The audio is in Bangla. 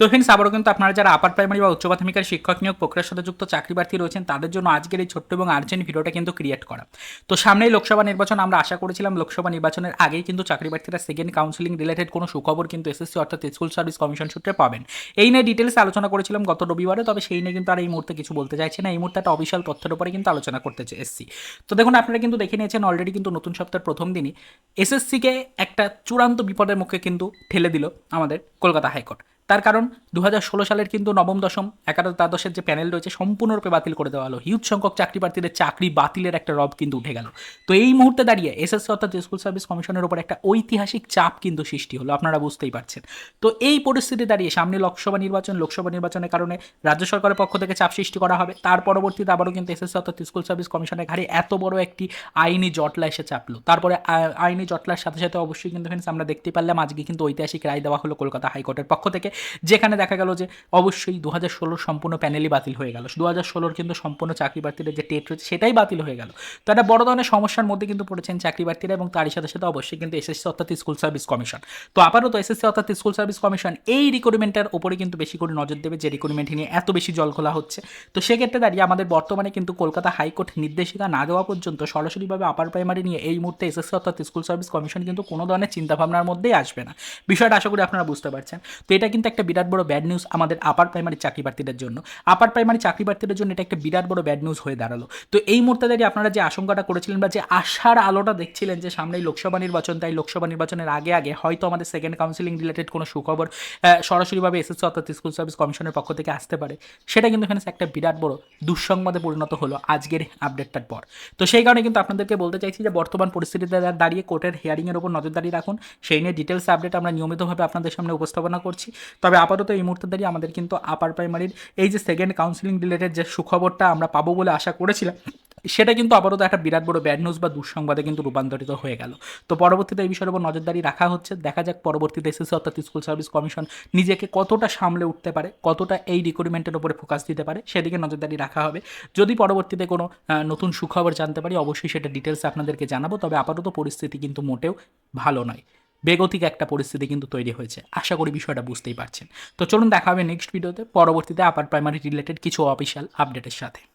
তো ফ্রেন্ডস আবারও কিন্তু আপনারা যারা আপার প্রাইমারি বা উচ্চ প্রাথমিকের শিক্ষক নিয়োগ প্রক্রিয়ার সাথে যুক্ত চাকরি প্রার্থী রয়েছেন, তাদের জন্য আজকের এই ছোট্ট এবং আর্জেন্ট ভিডিওটা কিন্তু ক্রিয়েট করা। তো সামনেই লোকসভা নির্বাচন, আমরা আশা করেছিলাম লোকসভা নির্বাচনের আগেই কিন্তু চাকরি প্রার্থীরা সেকেন্ড কাউন্সিলিং রিলেটেড কোনো সুখবর কিন্তু এসএসসি অর্থাৎ স্কুল সার্ভিস কমিশন সূত্রে পাবেন। এই নিয়ে ডিটেলস আলোচনা করেছিলাম গত রবিবারে, তবে সেই নিয়ে কিন্তু আর এই মুহূর্তে কিছু বলতে চাইছি না। এই মুহূর্তে একটা অফিসিয়াল তথ্যের উপরে কিন্তু আলোচনা করতে এসেছি। তো দেখুন, আপনারা কিন্তু দেখে নিয়েছেন অলরেডি কিন্তু নতুন সপ্তাহের প্রথম দিনই এসএসসিকে একটা চূড়ান্ত বিপদের মুখে কিন্তু ঠেলে দিল আমাদের কলকাতা হাইকোর্ট। তার কারণ দু হাজার ষোলো সালের কিন্তু নবম দশম একাদশ দ্বাদশের যে প্যানেল রয়েছে সম্পূর্ণরূপে বাতিল করে দেওয়া হলো। হিউজ সংখ্যক চাকরি প্রার্থীদের চাকরি বাতিলের একটা রব কিন্তু উঠে গেল। তো এই মুহূর্তে দাঁড়িয়ে এসএসসি অর্থাৎ স্কুল সার্ভিস কমিশনের উপর একটা ঐতিহাসিক চাপ কিন্তু সৃষ্টি হলো, আপনারা বুঝতেই পারছেন। তো এই পরিস্থিতি দাঁড়িয়ে সামনে লোকসভা নির্বাচন, লোকসভা নির্বাচনের কারণে রাজ্য সরকারের পক্ষ থেকে চাপ সৃষ্টি করা হবে। তার পরবর্তীতে আবারও কিন্তু এসএসসি অর্থাৎ স্কুল সার্ভিস কমিশনের ঘাড়ে এত বড় একটি আইনি জটলা এসে চাপলো। তারপরে আইনি জটলার সাথে সাথে অবশ্যই কিন্তু আমরা দেখতে পারলাম, আজকে কিন্তু ঐতিহাসিক রায় দেওয়া হলো কলকাতা হাইকোর্টের পক্ষ থেকে। যেখানে দেখা গেল যে অবশ্যই দু হাজার সম্পূর্ণ প্যানেলই বাতিল হয়ে গেল। দু হাজার ষোলোর কিন্তু সম্পূর্ণ চাকরি প্রার্থীদের যে টেট রয়েছে সেটাই বাতিল হয়ে গেল। তো একটা বড় ধরনের সমস্যার মধ্যে কিন্তু পড়েছেন চাকরি প্রার্থীরা এবং তারই সাথে সাথে অবশ্যই কিন্তু এসএসসি অর্থাৎ স্কুল সার্ভিস কমিশন। তো আপাতত এসএসসি অর্থাৎ স্কুল সার্ভিস কমিশন এই রিক্রুটমেন্টের ওপরে কিন্তু বেশি করে নজর দেবে যে রিক্রুটমেন্ট নিয়ে এত বেশি জল খোলা হচ্ছে। তো সেক্ষেত্রে দাঁড়িয়ে আমাদের বর্তমানে কিন্তু কলকাতা হাইকোর্ট নির্দেশিকা না দেওয়া পর্যন্ত সরাসরিভাবে আপার প্রাইমারি নিয়ে এই মুহূর্তে এসএসসি অর্থাৎ স্কুল সার্ভিস কমিশন কিন্তু কোনো ধরনের চিন্তাভাবনার মধ্যেই আসবে না। বিষয়টা আশা করি আপনারা বুঝতে পারছেন। তো এটা কিন্তু একটা বিরাট বড় ব্যাড নিউজ আমাদের আপার প্রাইমারি চাকরি প্রার্থীদের জন্য। আপার প্রাইমারি চাকরি প্রার্থীদের জন্য এটা একটা বিরাট বড় ব্যাড নিউজ হয়ে দাঁড়াল। তো এই মুহূর্তে দাঁড়িয়ে আপনারা যে আশঙ্কাটা করেছিলেন বা যে আশার আলোটা দেখছিলেন যে সামনেই লোকসভা নির্বাচন, তাই লোকসভা নির্বাচনের আগে আগে হয়তো আমাদের সেকেন্ড কাউন্সিলিং রিলেটেড কোনো সুখবর সরাসরিভাবে এসএসসি অর্থাৎ স্কুল সার্ভিস কমিশনের পক্ষ থেকে আসতে পারে। সেটা কিন্তু এখানে একটা বিরাট বড় দুঃসংবাদে পরিণত হলো আজকের আপডেটটার পর। তো সেই কারণে কিন্তু আপনাদেরকে বলতে চাইছি যে বর্তমান পরিস্থিতিতে দাঁড়িয়ে কোর্টের হিয়ারিংয়ের উপর নজরদারি রাখুন। সেই নিয়ে ডিটেলস আপডেট আমরা নিয়মিতভাবে আপনাদের সামনে উপস্থাপনা করছি। তবে আপাতত এই মুহূর্তে দাঁড়িয়ে আমাদের কিন্তু আপার প্রাইমারির এই যে সেকেন্ড কাউন্সিলিং রিলেটেড যে সুখবরটা আমরা পাবো বলে আশা করেছিলাম, সেটা কিন্তু আপাতত একটা বিরাট বড় ব্যাড নিউজ বা দুঃসংবাদে কিন্তু রূপান্তরিত হয়ে গেল। তো পরবর্তীতে এই বিষয়ের উপর নজরদারি রাখা হচ্ছে। দেখা যাক পরবর্তীতে এসএসসি অর্থাৎ স্কুল সার্ভিস কমিশন নিজেকে কতটা সামলে উঠতে পারে, কতটা এই রিক্রুটমেন্টের উপরে ফোকাস দিতে পারে, সেদিকে নজরদারি রাখা হবে। যদি পরবর্তীতে কোনো নতুন সুখবর জানতে পারি, অবশ্যই সেটা ডিটেলস আপনাদেরকে জানাব। তবে আপাতত পরিস্থিতি কিন্তু মোটেও ভালো নয়। বেগতিক একটা পরিস্থিতি কিন্তু তৈরি হয়েছে। আশা করি বিষয়টা বুঝতেই পারছেন। তো চলুন দেখা হবে নেক্সট ভিডিওতে পরবর্তীতে আপার প্রাইমারি রিলেটেড কিছু অফিসিয়াল আপডেটের সাথে।